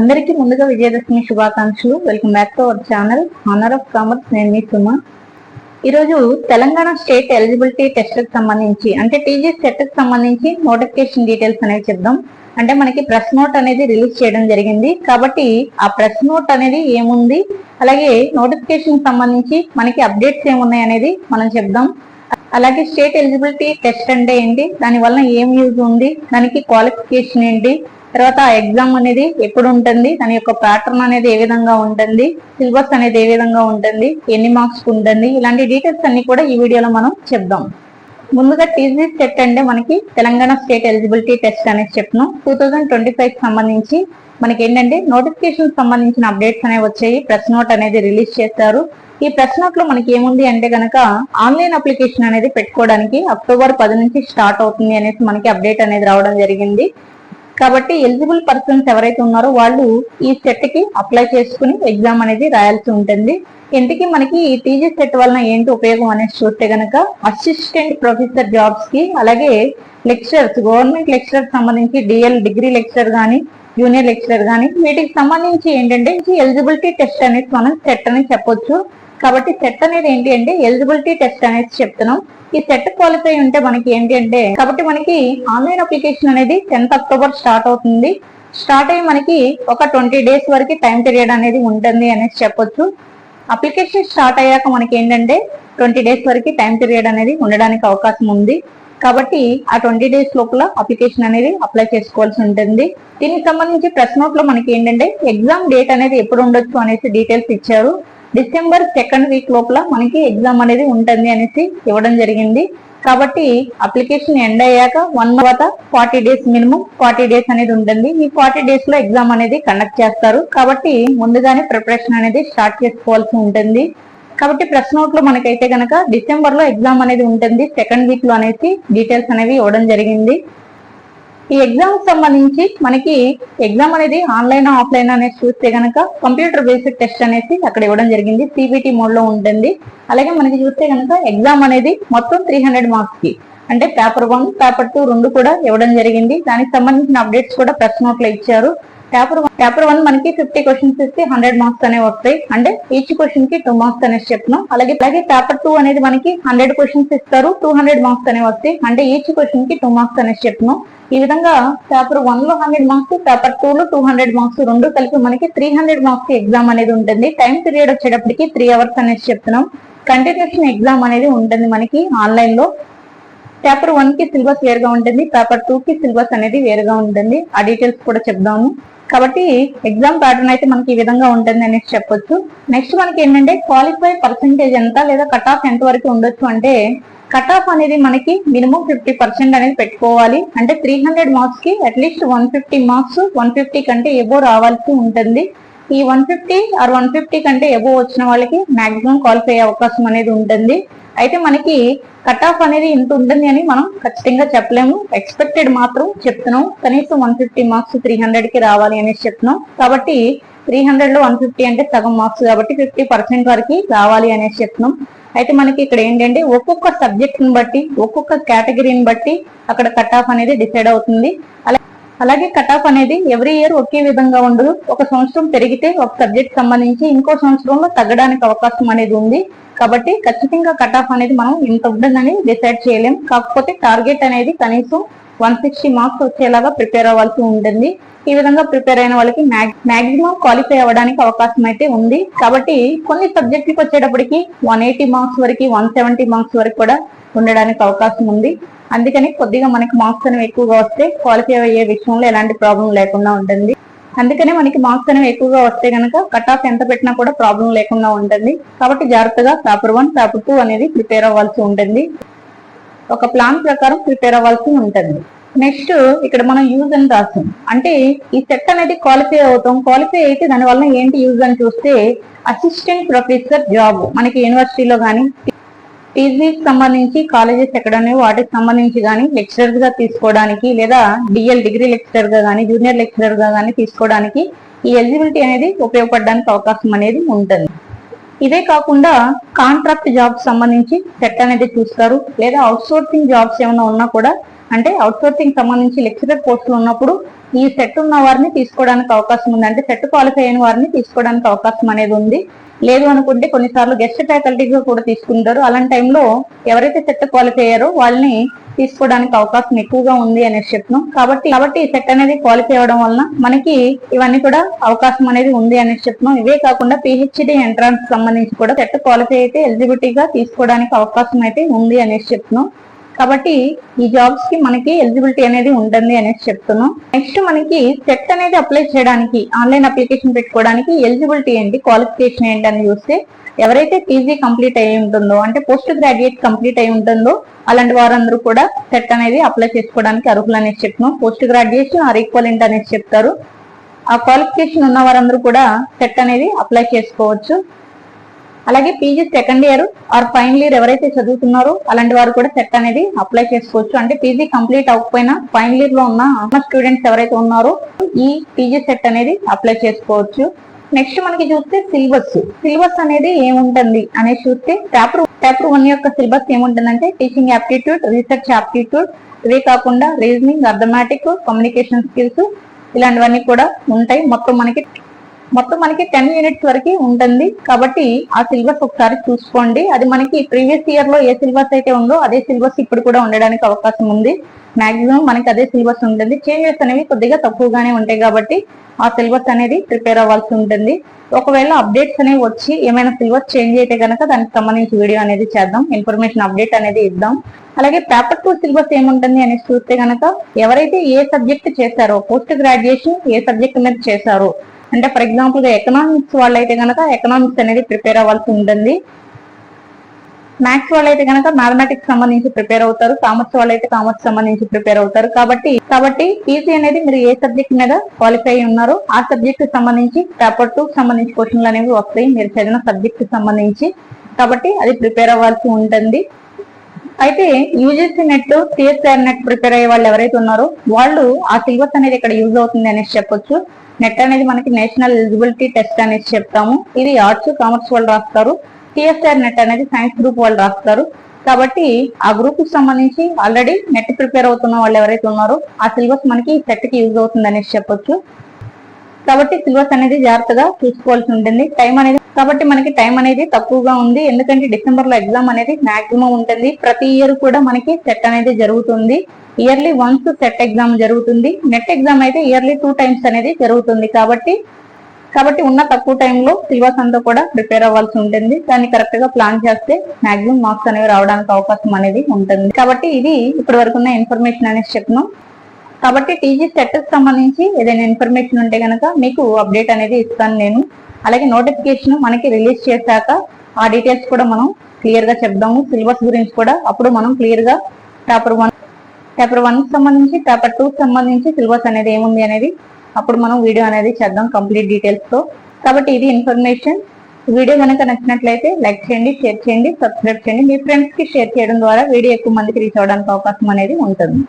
అందరికీ ముందుగా విజయదశమి శుభాకాంక్షలు. Welcome back to our channel. Honour of commerce నేను మీ సుమ. ఈరోజు తెలంగాణ స్టేట్ ఎలిజిబిలిటీ టెస్ట్కి సంబంధించి అంటే టీజీ సెట్కి సంబంధించి నోటిఫికేషన్ డీటెయిల్స్ అనేవి చెప్దాం. అంటే మనకి ప్రెస్ నోట్ అనేది రిలీజ్ చేయడం జరిగింది. కాబట్టి ఆ ప్రెస్ నోట్ అనేది ఏముంది? అలాగే నోటిఫికేషన్ సంబంధించి మనకి అప్డేట్స్ ఏమున్నాయి అనేది మనం చెప్దాం. అలాగే స్టేట్ ఎలిజిబిలిటీ టెస్ట్ అంటే ఏంటి? దాని వల్ల ఏం యూజ్ ఉంది? దానికి క్వాలిఫికేషన్ ఏంటి? తర్వాత ఆ ఎగ్జామ్ అనేది ఎప్పుడు ఉంటుంది? దాని యొక్క ప్యాటర్న్ అనేది ఏ విధంగా ఉంటుంది? సిలబస్ అనేది ఏ విధంగా ఉంటుంది? ఎన్ని మార్క్స్ ఉంటుంది? ఇలాంటి డీటెయిల్స్ అన్ని కూడా ఈ వీడియోలో మనం చెప్దాం. ముందుగా టీజీ సెట్ అంటే మనకి తెలంగాణ స్టేట్ ఎలిజిబిలిటీ టెస్ట్ అనేది చెప్పను. టూ థౌజండ్ ట్వంటీ ఫైవ్ సంబంధించి మనకి ఏంటంటే నోటిఫికేషన్ సంబంధించిన అప్డేట్స్ అనేవి వచ్చాయి. ప్రెస్ నోట్ అనేది రిలీజ్ చేస్తారు ఈ ప్రెస్ నోట్లో మనకి ఏముంది అంటే కనుక ఆన్లైన్ అప్లికేషన్ అనేది పెట్టుకోవడానికి అక్టోబర్ పది నుంచి స్టార్ట్ అవుతుంది అనేసి మనకి అప్డేట్ అనేది రావడం జరిగింది. కాబట్టి ఎలిజిబుల్ పర్సన్స్ ఎవరైతే ఉన్నారో వాళ్ళు ఈ సెట్కి అప్లై చేసుకుని ఎగ్జామ్ అనేది రాయాల్సి ఉంటుంది. ఇంటికి మనకి ఈ టీజీ సెట్ వలన ఏంటి ఉపయోగం అనేసి చూస్తే గనక అసిస్టెంట్ ప్రొఫెసర్ జాబ్స్కి అలాగే లెక్చరర్స్ గవర్నమెంట్ లెక్చరర్ సంబంధించి డిఎల్ డిగ్రీ లెక్చరర్ గానీ జూనియర్ లెక్చరర్ గానీ వీటికి సంబంధించి ఏంటంటే ఎలిజిబిలిటీ టెస్ట్ అనేది మనం సెట్ అని చెప్పొచ్చు. కాబట్టి సెట్ అనేది ఏంటి అంటే ఎలిజిబిలిటీ టెస్ట్ అనేది చెప్తున్నాం. ఈ సెట్ క్వాలిఫై ఉంటే మనకి ఏంటి అంటే కాబట్టి మనకి ఆన్లైన్ అప్లికేషన్ అనేది టెన్త్ అక్టోబర్ స్టార్ట్ అవుతుంది. స్టార్ట్ అయ్యి మనకి ఒక ట్వంటీ డేస్ వరకు టైం పీరియడ్ అనేది ఉంటుంది అనేసి చెప్పొచ్చు. అప్లికేషన్ స్టార్ట్ అయ్యాక మనకి ఏంటంటే ట్వంటీ డేస్ వరకు టైం పీరియడ్ అనేది ఉండడానికి అవకాశం ఉంది. కాబట్టి ఆ ట్వంటీ డేస్ లోపల అప్లికేషన్ అనేది అప్లై చేసుకోవాల్సి ఉంటుంది. దీనికి సంబంధించి ప్రెస్ నోట్లో మనకి ఏంటంటే ఎగ్జామ్ డేట్ అనేది ఎప్పుడు ఉండొచ్చు అనేసి డీటెయిల్స్ ఇచ్చారు. డిసెంబర్ సెకండ్ వీక్ లోపల మనకి ఎగ్జామ్ అనేది ఉంటుంది అనేసి ఇవ్వడం జరిగింది. కాబట్టి అప్లికేషన్ ఎండ్ అయ్యాక వన్ తర్వాత forty days minimum forty days అనేది ఉంటుంది. ఈ ఫార్టీ డేస్లో ఎగ్జామ్ అనేది కండక్ట్ చేస్తారు. కాబట్టి ముందుగానే ప్రిపరేషన్ అనేది స్టార్ట్ చేసుకోవాల్సి ఉంటుంది. కాబట్టి ప్రశ్న నోట్లో మనకైతే కనుక డిసెంబర్లో ఎగ్జామ్ అనేది ఉంటుంది. సెకండ్ వీక్లో అనేసి డీటెయిల్స్ అనేవి ఇవ్వడం జరిగింది. ఈ ఎగ్జామ్ సంబంధించి మనకి ఎగ్జామ్ అనేది ఆన్లైన్ ఆఫ్లైన్ అనేది చూస్తే గనక కంప్యూటర్ బేసిక్ టెస్ట్ అనేసి అక్కడ ఇవ్వడం జరిగింది. సిబిటి మోడ్లో ఉంటుంది. అలాగే మనకి చూస్తే గనక ఎగ్జామ్ అనేది మొత్తం త్రీ హండ్రెడ్ మార్క్స్కి. అంటే పేపర్ వన్ పేపర్ టూ రెండు కూడా ఇవ్వడం జరిగింది. దానికి సంబంధించిన అప్డేట్స్ కూడా ప్రెస్ నోట్లో ఇచ్చారు. పేపర్ వన్ పేపర్ వన్ మనకి ఫిఫ్టీ క్వశ్చన్స్ ఇస్తే హండ్రెడ్ మార్క్స్ అనేవి వస్తాయి. అంటే ఈచ్ క్వశ్చన్కి టూ మార్క్స్ అనేసి చెప్తున్నాం. అలాగే అలాగే పేపర్ టూ అనేది మనకి హండ్రెడ్ క్వశ్చన్స్ ఇస్తారు. టూ హండ్రెడ్ మార్క్స్ అనేవి వస్తాయి. అంటే ఈచ్ క్వశ్చన్కి టూ మార్క్స్ అనేసి చెప్తున్నాం. ఈ విధంగా పేపర్ వన్లో హండ్రెడ్ మార్క్స్ పేపర్ టూ లో టూ హండ్రెడ్ మార్క్స్ రెండు కలిపి మనకి త్రీ హండ్రెడ్ మార్క్స్ ఎగ్జామ్ అనేది ఉంటుంది. టైం పీరియడ్ వచ్చేటప్పటికి త్రీ అవర్స్ అనేసి చెప్తున్నాం. కంటిన్యూషన్ ఎగ్జామ్ అనేది ఉంటుంది మనకి ఆన్లైన్లో. పేపర్ వన్కి సిలబస్ వేరుగా ఉంటుంది. పేపర్ టూ కి సిలబస్ అనేది వేరుగా ఉంటుంది. ఆ డీటెయిల్స్ కూడా చెప్దాము. కాబట్టి ఎగ్జామ్ ప్యాటర్న్ అయితే మనకి ఈ విధంగా ఉంటుంది అనేసి చెప్పొచ్చు. నెక్స్ట్ మనకి ఏంటంటే క్వాలిఫై పర్సెంటేజ్ ఎంత లేదా కట్ ఆఫ్ ఎంత వరకు ఉండొచ్చు అంటే కట్ ఆఫ్ అనేది మనకి మినిమం ఫిఫ్టీ పర్సెంట్ అనేది పెట్టుకోవాలి. అంటే త్రీ హండ్రెడ్ మార్క్స్కి at least one fifty marks one fifty కంటే ఎబో రావాల్సి ఉంటుంది. ఈ one fifty or one fifty కంటే ఎబో వచ్చిన వాళ్ళకి మాక్సిమం క్వాలిఫై అయ్యే అవకాశం అనేది ఉంటుంది. అయితే మనకి కట్ ఆఫ్ అనేది ఇంత ఉంటుంది అని మనం ఖచ్చితంగా చెప్పలేము. ఎక్స్పెక్టెడ్ మాత్రం చెప్తున్నాం. కనీసం వన్ ఫిఫ్టీ మార్క్స్ త్రీ హండ్రెడ్కి రావాలి అనేసి చెప్తున్నాం. కాబట్టి త్రీ హండ్రెడ్లో వన్ ఫిఫ్టీ అంటే సగం మార్క్స్ కాబట్టి ఫిఫ్టీ పర్సెంట్ వరకు రావాలి అనేసి చెప్తున్నాం. అయితే మనకి ఇక్కడ ఏంటంటే ఒక్కొక్క సబ్జెక్ట్ని బట్టి ఒక్కొక్క కేటగిరీని బట్టి అక్కడ కట్ ఆఫ్ అనేది డిసైడ్ అవుతుంది. అలా అలాగే కట్ ఆఫ్ అనేది ఎవ్రీ ఇయర్ ఒకే విధంగా ఉండదు. ఒక సంవత్సరం పెరిగితే ఒక సబ్జెక్ట్ సంబంధించి ఇంకో సంవత్సరంలో తగ్గడానికి అవకాశం అనేది ఉంది. కాబట్టి ఖచ్చితంగా కట్ ఆఫ్ అనేది మనం ఇంత ఉంటుందని డిసైడ్ చేయలేం. కాకపోతే టార్గెట్ అనేది కనీసం వన్ సిక్స్టీ మార్క్స్ వచ్చేలాగా ప్రిపేర్ అవ్వాల్సి ఉంటుంది. ఈ విధంగా ప్రిపేర్ అయిన వాళ్ళకి మాక్సిమం క్వాలిఫై అవ్వడానికి అవకాశం అయితే ఉంది. కాబట్టి కొన్ని సబ్జెక్టులకు వచ్చేటప్పటికి వన్ ఎయిటీ మార్క్స్ వరకు వన్ సెవెంటీ మార్క్స్ వరకు కూడా ఉండడానికి అవకాశం ఉంది. అందుకని కొద్దిగా మనకి మార్క్స్ అనేవి ఎక్కువగా వస్తే క్వాలిఫై అయ్యే విషయంలో ఎలాంటి ప్రాబ్లం లేకుండా ఉంటుంది. అందుకనే మనకి మార్క్స్ అనేవి ఎక్కువగా వస్తే కనుక కట్ ఆఫ్ ఎంత పెట్టినా కూడా ప్రాబ్లం లేకుండా ఉంటుంది కాబట్టి జాగ్రత్తగా పేపర్ వన్ పేపర్ టూ అనేది ప్రిపేర్ అవ్వాల్సి ఉంటుంది ఒక ప్లాన్ ప్రకారం ప్రిపేర్ అవ్వాల్సి ఉంటుంది. నెక్స్ట్ ఇక్కడ మనం యూజ్ అని రాసాం అంటే ఈ సెట్ అనేది క్వాలిఫై అవుతాం. క్వాలిఫై అయితే దానివల్ల ఏంటి యూజ్ అని చూస్తే అసిస్టెంట్ ప్రొఫెసర్ జాబ్ మనకి యూనివర్సిటీలో కానీ పీజీకి సంబంధించి కాలేజెస్ ఎక్కడనే వాటికి సంబంధించి కానీ లెక్చరర్గా తీసుకోవడానికి లేదా డిఎల్ డిగ్రీ లెక్చరర్గా కానీ జూనియర్ లెక్చరర్గా కానీ తీసుకోవడానికి ఈ ఎలిజిబిలిటీ అనేది ఉపయోగపడడానికి అవకాశం అనేది ఉంటుంది. ఇదే కాకుండా కాంట్రాక్ట్ జాబ్స్ సంబంధించి సెట్ అనేది చూస్తారు. లేదా అవుట్సోర్సింగ్ జాబ్స్ ఏమైనా ఉన్నా కూడా అంటే అవుట్సోర్సింగ్ సంబంధించి లెక్చరర్ పోస్టులు ఉన్నప్పుడు ఈ సెట్ ఉన్న వారిని తీసుకోవడానికి అవకాశం ఉంది. అంటే సెట్ క్వాలిఫై అయిన వారిని తీసుకోవడానికి అవకాశం అనేది ఉంది. లేదు అనుకుంటే కొన్నిసార్లు గెస్ట్ ఫ్యాకల్టీగా కూడా తీసుకుంటారు. అలాంటి టైంలో ఎవరైతే సెట్ క్వాలిఫై అయ్యారో వాళ్ళని తీసుకోవడానికి అవకాశం ఎక్కువగా ఉంది అనేసి చెప్తున్నాం. కాబట్టి కాబట్టి ఈ సెట్ అనేది క్వాలిఫై అవ్వడం వలన మనకి ఇవన్నీ కూడా అవకాశం అనేది ఉంది అనేసి చెప్తున్నాం. ఇవే కాకుండా పిహెచ్డి ఎంట్రన్స్ సంబంధించి కూడా సెట్ క్వాలిఫై అయితే ఎలిజిబిలిటీగా తీసుకోవడానికి అవకాశం అయితే ఉంది అనేసి చెప్తున్నాం. కాబట్టి ఈ జాబ్స్కి మనకి ఎలిజిబిలిటీ అనేది ఉంటుంది అనేసి చెప్తున్నాం. నెక్స్ట్ మనకి సెట్ అనేది అప్లై చేయడానికి ఆన్లైన్ అప్లికేషన్ పెట్టుకోవడానికి ఎలిజిబిలిటీ ఏంటి క్వాలిఫికేషన్ ఏంటి అని చూస్తే ఎవరైతే పీజీ కంప్లీట్ అయి ఉంటుందో అంటే పోస్ట్ గ్రాడ్యుయేట్ కంప్లీట్ అయి ఉంటుందో అలాంటి వారందరూ కూడా సెట్ అనేది అప్లై చేసుకోవడానికి అర్హులు అనేసి చెప్తున్నాం. పోస్ట్ గ్రాడ్యుయేషన్ ఆర్ ఈక్వలెంట్ అనేసి చెప్తారు. ఆ క్వాలిఫికేషన్ ఉన్న వారందరూ కూడా సెట్ అనేది అప్లై చేసుకోవచ్చు. అలాగే PG second year or final year ఎవరైతే చదువుతున్నారో అలాంటి వారు కూడా సెట్ అనేది అప్లై చేసుకోవచ్చు. అంటే పీజీ కంప్లీట్ అవ్వకపోయినా ఫైనల్ ఇయర్లో ఉన్న స్టూడెంట్స్ ఎవరైతే ఉన్నారో ఈ పీజీ సెట్ అనేది అప్లై చేసుకోవచ్చు. నెక్స్ట్ మనకి చూస్తే సిలబస్ సిలబస్ అనేది ఏముంటుంది అనేది చూస్తే పేపర్ పేపర్ వన్ యొక్క సిలబస్ ఏముంటుందంటే టీచింగ్ యాప్టిట్యూడ్ రీసెర్చ్ యాప్టిట్యూడ్ ఇవే కాకుండా రీజనింగ్ అర్థమాటిక్ కమ్యూనికేషన్ స్కిల్స్ ఇలాంటివన్నీ కూడా ఉంటాయి. మొత్తం మనకి మొత్తం మనకి టెన్ యూనిట్స్ వరకు ఉంటుంది. కాబట్టి ఆ సిలబస్ ఒకసారి చూసుకోండి. అది మనకి ప్రీవియస్ ఇయర్లో ఏ సిలబస్ అయితే ఉందో అదే సిలబస్ ఇప్పుడు కూడా ఉండడానికి అవకాశం ఉంది. మాక్సిమం మనకి అదే సిలబస్ ఉంటుంది. చేంజెస్ అనేవి కొద్దిగా తక్కువగానే ఉంటాయి కాబట్టి ఆ సిలబస్ అనేది ప్రిపేర్ అవ్వాల్సి ఉంటుంది. ఒకవేళ అప్డేట్స్ అనేవి వచ్చి ఏమైనా సిలబస్ చేంజ్ అయితే కనుక దానికి సంబంధించి వీడియో అనేది చేద్దాం. ఇన్ఫర్మేషన్ అప్డేట్ అనేది ఇద్దాం. అలాగే పేపర్ టూ సిలబస్ ఏముంటుంది అనేసి చూస్తే కనుక ఎవరైతే ఏ సబ్జెక్ట్ చేశారో పోస్ట్ గ్రాడ్యుయేషన్ ఏ సబ్జెక్ట్ మీద చేశారో అంటే ఫర్ ఎగ్జాంపుల్ ఎకనామిక్స్ వాళ్ళు అయితే కనుక ఎకనామిక్స్ అనేది ప్రిపేర్ అవ్వాల్సి ఉంటుంది. మ్యాథ్స్ వాళ్ళైతే కనుక మ్యాథమెటిక్స్ సంబంధించి ప్రిపేర్ అవుతారు. కామర్స్ వాళ్ళు అయితే కామర్స్ సంబంధించి ప్రిపేర్ అవుతారు. కాబట్టి కాబట్టి పీజీ అనేది మీరు ఏ సబ్జెక్ట్ మీద క్వాలిఫై ఉన్నారు ఆ సబ్జెక్ట్ సంబంధించి పేపర్ టూ సంబంధించి క్వశ్చన్లు అనేవి వస్తాయి. మీరు చదివిన సబ్జెక్ట్ సంబంధించి. కాబట్టి అది ప్రిపేర్ అవ్వాల్సి ఉంటుంది. అయితే UGC NET CSR NET prepare అయ్యే వాళ్ళు ఎవరైతే ఉన్నారో వాళ్ళు ఆ సిలబస్ అనేది ఇక్కడ యూజ్ అవుతుంది అనేసి చెప్పొచ్చు. నెట్ అనేది మనకి నేషనల్ ఎలిజిబిలిటీ టెస్ట్ అనేసి చెప్తాము. ఇది ఆర్ట్స్ కామర్స్ వాళ్ళు రాస్తారు. సిఎస్ఆర్ నెట్ అనేది సైన్స్ గ్రూప్ వాళ్ళు రాస్తారు. కాబట్టి ఆ గ్రూప్కి సంబంధించి ఆల్రెడీ నెట్ ప్రిపేర్ అవుతున్న వాళ్ళు ఎవరైతే ఉన్నారో ఆ సిలబస్ మనకి సెట్కి యూజ్ అవుతుంది అనేసి చెప్పొచ్చు. కాబట్టి సిలబస్ అనేది జాగ్రత్తగా చూసుకోవాల్సి ఉంటుంది. టైం అనేది కాబట్టి మనకి టైం అనేది తక్కువగా ఉంది. ఎందుకంటే డిసెంబర్లో ఎగ్జామ్ అనేది మాక్సిమం ఉంటుంది. ప్రతి ఇయర్ కూడా మనకి సెట్ అనేది జరుగుతుంది. ఇయర్లీ వన్స్ సెట్ ఎగ్జామ్ జరుగుతుంది. నెట్ ఎగ్జామ్ అయితే ఇయర్లీ టూ టైమ్స్ అనేది జరుగుతుంది కాబట్టి కాబట్టి ఉన్న తక్కువ టైంలో సిలబస్ అంతా కూడా ప్రిపేర్ అవ్వాల్సి ఉంటుంది. దాన్ని కరెక్ట్గా ప్లాన్ చేస్తే మాక్సిమం మార్క్స్ అనేవి రావడానికి అవకాశం అనేది ఉంటుంది. కాబట్టి ఇది ఇప్పటి వరకు ఉన్న ఇన్ఫర్మేషన్ అనేది చెప్పను. కాబట్టి టీజీ సెట్ సంబంధించి ఏదైనా ఇన్ఫర్మేషన్ ఉంటే కనుక మీకు అప్డేట్ అనేది ఇస్తాను నేను. అలాగే నోటిఫికేషన్ మనకి రిలీజ్ చేశాక ఆ డీటెయిల్స్ కూడా మనం క్లియర్గా చెప్దాము. సిలబస్ గురించి కూడా అప్పుడు మనం క్లియర్గా పేపర్ వన్ పేపర్ వన్ సంబంధించి పేపర్ టూ సంబంధించి సిలబస్ అనేది ఏముంది అనేది అప్పుడు మనం వీడియో అనేది చేద్దాం కంప్లీట్ డీటెయిల్స్తో. కాబట్టి ఇది ఇన్ఫర్మేషన్ వీడియో కనుక నచ్చినట్లయితే లైక్ చేయండి షేర్ చేయండి సబ్స్క్రైబ్ చేయండి. మీ ఫ్రెండ్స్కి షేర్ చేయడం ద్వారా వీడియో ఎక్కువ మందికి రీచ్ అవడానికి అవకాశం అనేది ఉంటుంది.